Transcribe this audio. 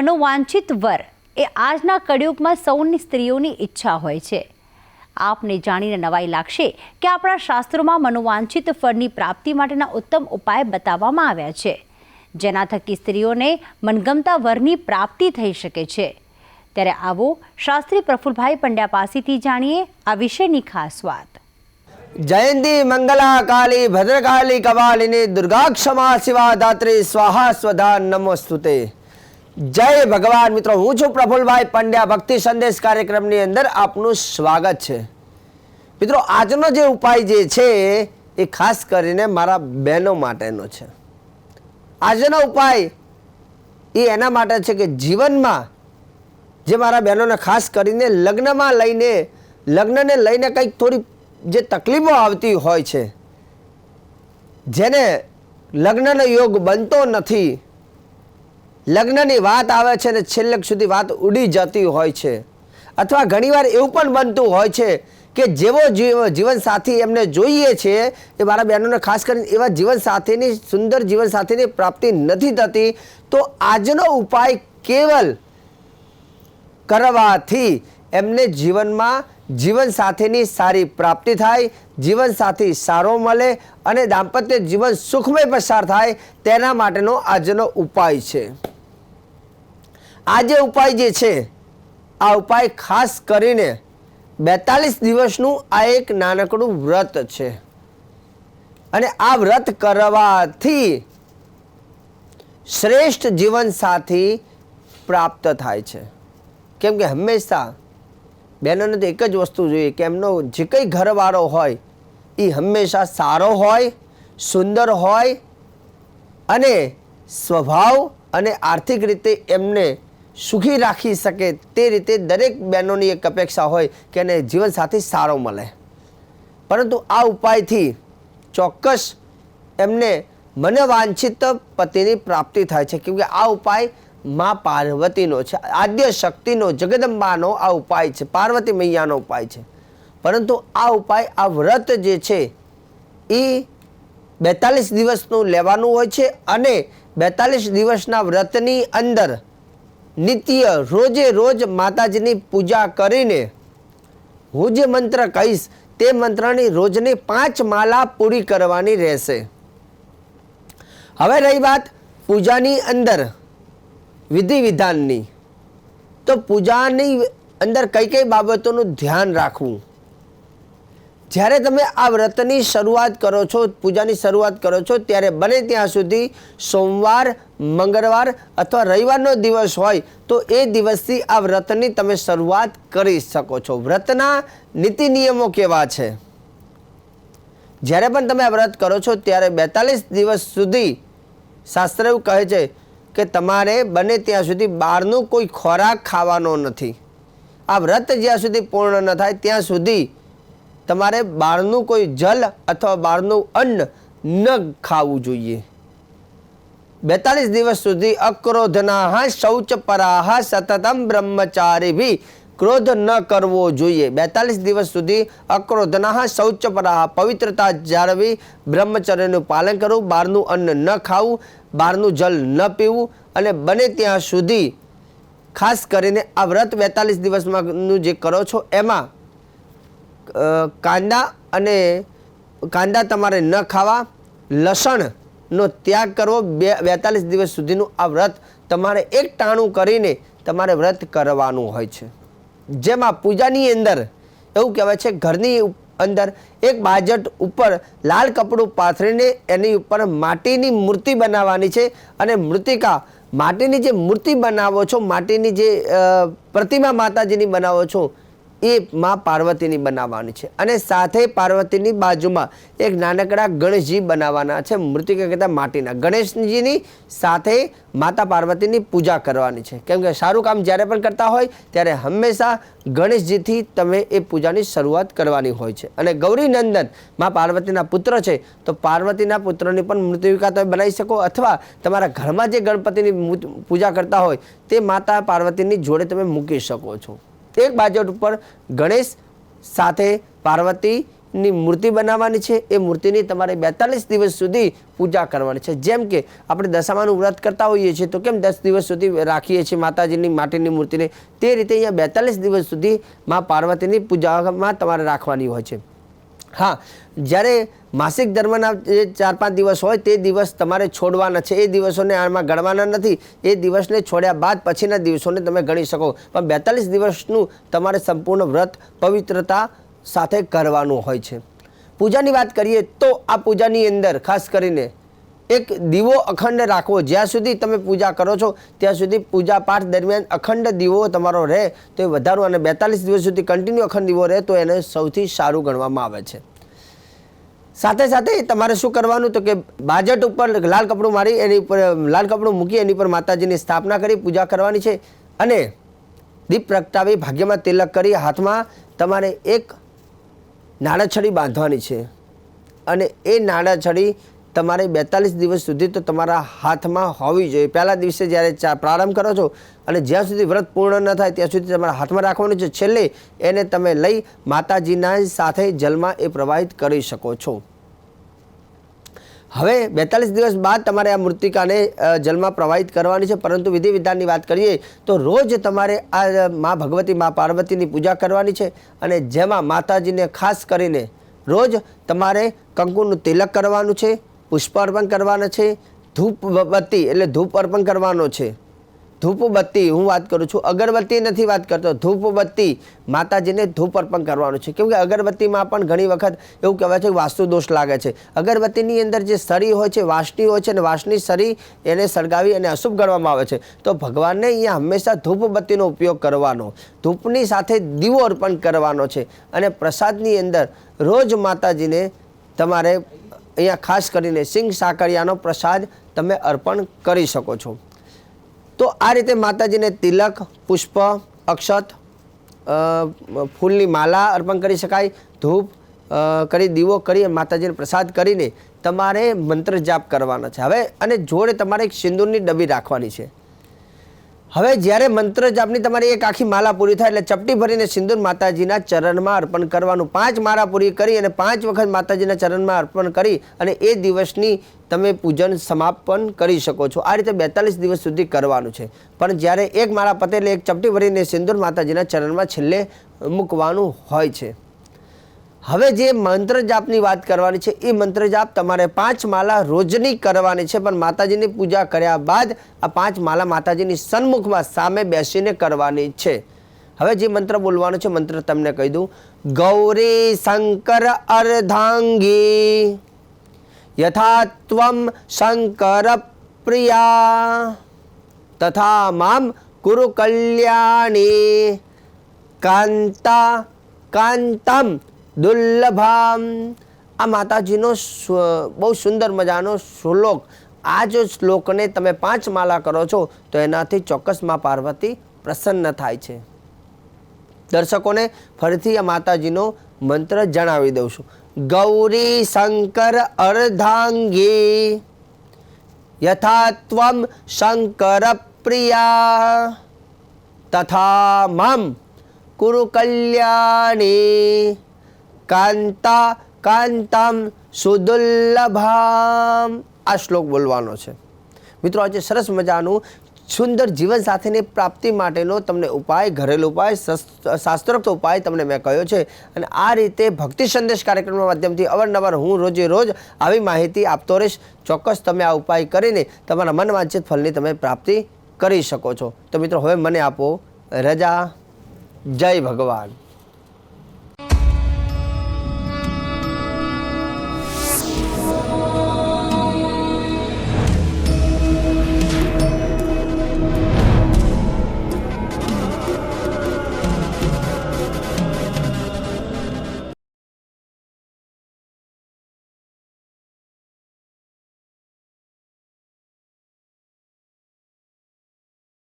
મનોવાંછિત વર એ આજના કળિયુગમાં સૌની સ્ત્રીઓની ઈચ્છા હોય છે. આપને જાણીને નવાઈ લાગશે કે આપણા શાસ્ત્રોમાં મનોવાંછિત ફળની પ્રાપ્તિ માટેના ઉત્તમ ઉપાય બતાવવામાં આવ્યા છે. જેના થકી સ્ત્રીઓને મનગમતા વરની પ્રાપ્તિ થઈ શકે છે. ત્યારે આવો શાસ્ત્રી પ્રફુલભાઈ પંડ્યા પાસેથી જાણીએ આ વિશેની ખાસ વાત. જયંતી મંગલા કાલી ભદ્રકાલી કવાલિની દુર્ગાક્ષમા શિવા દાત્રી સ્વાહા સ્વધા નમોસ્તુતે. જય ભગવાન. મિત્રો, હું છું પ્રફુલભાઈ પંડ્યા. ભક્તિ સંદેશ કાર્યક્રમની અંદર આપનું સ્વાગત છે. મિત્રો, આજનો જે ઉપાય જે છે એ ખાસ કરીને મારા બહેનો માટેનો છે. આજનો ઉપાય એ એના માટે છે કે જીવનમાં જે મારા બહેનોને ખાસ કરીને લગ્નમાં લઈને, લગ્નને લઈને કંઈક થોડી જે તકલીફો આવતી હોય છે, જેને લગ્નનો યોગ બનતો નથી લગ્નની વાત આવે છે ને છેલ્લે સુધી વાત ઉડી જતી હોય છે. અથવા ઘણીવાર એવું પણ બનતું હોય છે કે જેવો, જીવનસાથી એમને જોઈએ છે, એ મારા બહેનોને ખાસ કરીને એવા જીવનસાથીની, સુંદર જીવનસાથીની પ્રાપ્તિ નથી થતી, તો આજનો ઉપાય કેવલ કરવાથી એમને જીવનમાં જીવનસાથીની સારી પ્રાપ્તિ થાય, જીવનસાથી સારો મળે અને દાંપત્ય જીવન સુખમય પસાર થાય, તેના માટેનો આજનો ઉપાય છે. આ જે ઉપાય જે છે, આ ઉપાય ખાસ કરીને બેતાલીસ દિવસનું આ એક નાનકડું વ્રત છે. અને આ વ્રત કરવાથી શ્રેષ્ઠ જીવનસાથી પ્રાપ્ત થાય છે. કેમ કે હંમેશા બહેનોને તો એક જ વસ્તુ જોઈએ કે એમનો જે કંઈ ઘરવાળો હોય એ હંમેશા સારો હોય, સુંદર હોય અને સ્વભાવ અને આર્થિક રીતે એમને સુખી રાખી શકે તે રીતે દરેક બહેનોની એક અપેક્ષા હોય કે એને જીવનસાથી સારો મળે. પરંતુ આ ઉપાયથી ચોક્કસ એમને મને વાંછિત પતિની પ્રાપ્તિ થાય છે. કેમકે આ ઉપાય મા પાર્વતીનો છે. આદ્ય શક્તિનો, જગદંબાનો આ ઉપાય છે. પાર્વતી મૈયાનો ઉપાય છે. પરંતુ આ ઉપાય, આ વ્રત જે છે, એ બેતાલીસ દિવસનું લેવાનું હોય છે અને બેતાલીસ દિવસના વ્રતની અંદર નિત્ય રોજે રોજ માતાજીની પૂજા કરીને હું જે મંત્ર કહીશ તે મંત્રની રોજની પાંચ માલા પૂરી કરવાની રહેશે. હવે રહી વાત પૂજાની અંદર વિધિ વિધાનની. તો પૂજાની અંદર કઈ કઈ બાબતોનું ધ્યાન રાખવું? જ્યારે તમે આ વ્રતની શરૂઆત કરો છો, પૂજાની શરૂઆત કરો છો, ત્યારે બને ત્યાં સુધી સોમવાર મંગળવાર અથવા રવિવારનો દિવસ હોય, તો એ દિવસથી આ વ્રતની તમે શરૂઆત કરી શકો છો. વ્રતના નીતિ નિયમો કેવા છે? જ્યારે પણ તમે આ વ્રત કરો છો, ત્યારે બેતાલીસ દિવસ સુધી શાસ્ત્ર એવું કહે છે કે તમારે બને ત્યાં સુધી બહારનું કોઈ ખોરાક ખાવાનો નથી. આ વ્રત જ્યાં સુધી પૂર્ણ ન થાય, ત્યાં સુધી તમારે બહારનું કોઈ જલ અથવા બહારનું અન્ન ન ખાવું જોઈએ. બેતાલીસ દિવસ સુધી અક્રોધના શૌચ પરાહ સતતમ બ્રહ્મચારી બી ક્રોધ ન કરવો જોઈએ. બેતાલીસ દિવસ સુધી અક્રોધના શૌચ પરાહ પવિત્રતા જાળવી બ્રહ્મચર્યનું પાલન કરવું, બહારનું અન્ન ન ખાવું, બહારનું જલ ન પીવું અને બને ત્યાં સુધી ખાસ કરીને આ વ્રત બેતાલીસ દિવસમાંનું જે કરો છો એમાં કાંદા અને કાંદા તમારે ન ખાવા લસણનો ત્યાગ કરવો બે બેતાલીસ દિવસ સુધીનું આ વ્રત તમારે એક ટાણું કરીને તમારે વ્રત કરવાનું હોય છે. જેમાં પૂજાની અંદર એવું કહેવાય છે, ઘરની અંદર એક બાજટ ઉપર લાલ કપડું પાથરીને એની ઉપર માટીની મૂર્તિ બનાવવાની છે અને મૃતિકા, માટીની જે મૂર્તિ બનાવો છો, માટીની જે પ્રતિમા માતાજીની બનાવો છો એ માં પાર્વતીની બનાવવાની છે. અને સાથે પાર્વતીની બાજુમાં એક નાનકડા ગણેશજી બનાવવાના છે, મૃતિકા કહેતા માટીના. ગણેશજીની સાથે માતા પાર્વતીની પૂજા કરવાની છે. કેમ કે સારું કામ જ્યારે પણ કરતા હોય, ત્યારે હંમેશા ગણેશજીથી તમે એ પૂજાની શરૂઆત કરવાની હોય છે. અને ગૌરીનંદનમાં પાર્વતીના પુત્ર છે, તો પાર્વતીના પુત્રની પણ મૃતિકા તમે બનાવી શકો, અથવા તમારા ઘરમાં જે ગણપતિની પૂજા કરતા હોય, તે માતા પાર્વતીની જોડે તમે મૂકી શકો છો. એક બાજુ ઉપર ગણેશ સાથે પાર્વતીની મૂર્તિ બનાવવાની છે. એ મૂર્તિની તમારે બેતાલીસ દિવસ સુધી પૂજા કરવાની છે. જેમ કે આપણે દશામાનું વ્રત કરતા હોઈએ છીએ, તો કેમ દસ દિવસ સુધી રાખીએ છીએ માતાજીની, માટીની મૂર્તિને? તે રીતે અહીંયા બેતાલીસ દિવસ સુધી મા પાર્વતીની પૂજામાં તમારે રાખવાની હોય છે. હા, જ્યારે માસિક ધર્મના જે ચાર પાંચ દિવસ હોય તે દિવસ તમારે છોડવાના છે. એ દિવસોને આમાં ગણવાના નથી. એ દિવસને છોડ્યા બાદ પછીના દિવસોને તમે ગણી શકો. પણ બેતાલીસ દિવસનું તમારે સંપૂર્ણ વ્રત પવિત્રતા સાથે કરવાનું હોય છે. પૂજાની વાત કરીએ તો આ પૂજાની અંદર ખાસ કરીને એક દીવો અખંડ રાખવો. જ્યાં સુધી તમે પૂજા કરો છો, ત્યાં સુધી પૂજા પાઠ દરમિયાન અખંડ દીવો તમારો રહે. તો એ વધારો અને બેતાલીસ દિવસ સુધી કન્ટિન્યુ અખંડ દીવો રહે, તો એને સૌથી સારું ગણવામાં આવે છે. સાથે સાથે તમારે શું કરવાનું? તો કે બાજટ ઉપર લાલ કપડું મારી, એની ઉપર લાલ કપડું મૂકી, એની પર માતાજીની સ્થાપના કરી, પૂજા કરવાની છે. અને દીપ પ્રગટાવી, ભાગ્યમાં તિલક કરી, હાથમાં તમારે એક નાણાછડી બાંધવાની છે. અને એ નાળાછડી તમારે બેતાલીસ દિવસ સુધી તો તમારા હાથમાં હોવી જોઈએ. પહેલા દિવસે જ્યારે ચા પ્રારંભ કરો છો અને જ્યાં સુધી વ્રત પૂર્ણ ન થાય ત્યાં સુધી તમારા હાથમાં રાખવાનું છે. છેલ્લે એને તમે લઈ માતાજીના સાથે જલમાં એ પ્રવાહિત કરી શકો છો. હવે બેતાલીસ દિવસ બાદ તમારે આ મૃતિકાને જલમાં પ્રવાહિત કરવાની છે. પરંતુ વિધિ વિધાનની વાત કરીએ તો રોજ તમારે આ મા ભગવતી મા પાર્વતીની પૂજા કરવાની છે અને જેમાં માતાજીને ખાસ કરીને રોજ તમારે કંકુનું તિલક કરવાનું છે. પુષ્પ અર્પણ કરવાના છે, ધૂપ બત્તી એટલે ધૂપ અર્પણ કરવાનો છે. ધૂપ બત્તી, હું વાત કરું છું, અગરબત્તી નથી વાત કરતો. ધૂપ બત્તી, માતાજીને ધૂપ અર્પણ કરવાનું છે. કેમકે અગરબત્તીમાં પણ ઘણી વખત એવું કહેવાય છે કે વાસ્તુ દોષ લાગે છે. અગરબત્તીની અંદર જે સરી હોય છે વાસની હોય છે અને વાસની સરી એને સળગાવી અને અશુભ ગણવામાં આવે છે. તો ભગવાનને અહીંયા હંમેશા ધૂપ બત્તીનો ઉપયોગ કરવાનો. ધૂપની સાથે દીવો અર્પણ કરવાનો છે. અને પ્રસાદની અંદર રોજ માતાજીને તમારે અહીંયા ખાસ કરીને સિંગ સાકરિયાનો પ્રસાદ તમે અર્પણ કરી શકો છો. તો આ રીતે માતાજીને તિલક, પુષ્પ, અક્ષત ફૂલની માલા અર્પણ કરી શકાય, ધૂપ કરી દીવો કરી માતાજીને પ્રસાદ કરીને તમારે મંત્ર જાપ કરવાના છે. હવે અને જોડે તમારે એક સિંદૂરની ડબ્બી રાખવાની છે. હવે જ્યારે મંત્ર જાપની તમારી એક આખી માલા પૂરી થાય એટલે ચપટી ભરીને સિંદૂર માતાજીના ચરણમાં અર્પણ કરવાનું. પાંચ માળા પૂરી કરી અને પાંચ વખત માતાજીના ચરણમાં અર્પણ કરી અને એ દિવસની તમે પૂજન સમાપન કરી શકો છો. આ રીતે બેતાલીસ દિવસ સુધી કરવાનું છે. પણ જ્યારે એક માળા પતે એટલે એક ચપટી ભરીને સિંદૂર માતાજીના ચરણમાં છેલ્લે મૂકવાનું હોય છે. હવે જે મંત્ર જાપની વાત કરવાની છે, એ મંત્ર જાપ તમારે પાંચ માલા રોજની કરવાની છે, પણ માતાજીની પૂજા કર્યા બાદ આ પાંચ માલા માતાજીની સન્મુખમાં સામે બેસીને કરવાની છે. હવે જે મંત્ર બોલવાનો છે, મંત્ર તમને કહી દઉં. ગૌરી શંકર અર્ધાંગી યથાત્વમ શંકર પ્રિયા, તથા મામ કુરુ કલ્યાણી, કાંતા કાંતમ દુર્લભામ. આ માતાજીનો બહુ સુંદર મજાનો શ્લોક. આ જો શ્લોકને તમે પાંચ માલા કરો છો, તો એનાથી ચોક્કસમાં પાર્વતી પ્રસન્ન થાય છે. દર્શકોને ફરીથી આ માતાજીનો મંત્ર જણાવી દઉં છું. ગૌરી શંકર અર્ધાંગી, યથા ત્વમ શંકર પ્રિયા, તથા મમ કુરુ કલ્યાણી. કાંતા કાંતામ સુદુર્લભામ આ શ્લોક બોલવાનો છે. મિત્રો, આજે સરસ મજાનું સુંદર જીવન સાથેની પ્રાપ્તિ માટેનો તમને ઉપાય, ઘરેલું ઉપાય શસ્ત્ર- શાસ્ત્રોક્ત ઉપાય તમને મેં કહ્યો છે. અને આ રીતે ભક્તિ સંદેશ કાર્યક્રમના માધ્યમથી અવારનવાર હું રોજે રોજ આવી માહિતી આપતો રહીશ. ચોક્કસ તમે આ ઉપાય કરીને તમારા મન વાંચિત ફળની તમે પ્રાપ્તિ કરી શકો છો. તો મિત્રો, હવે મને આપો રજા. જય ભગવાન.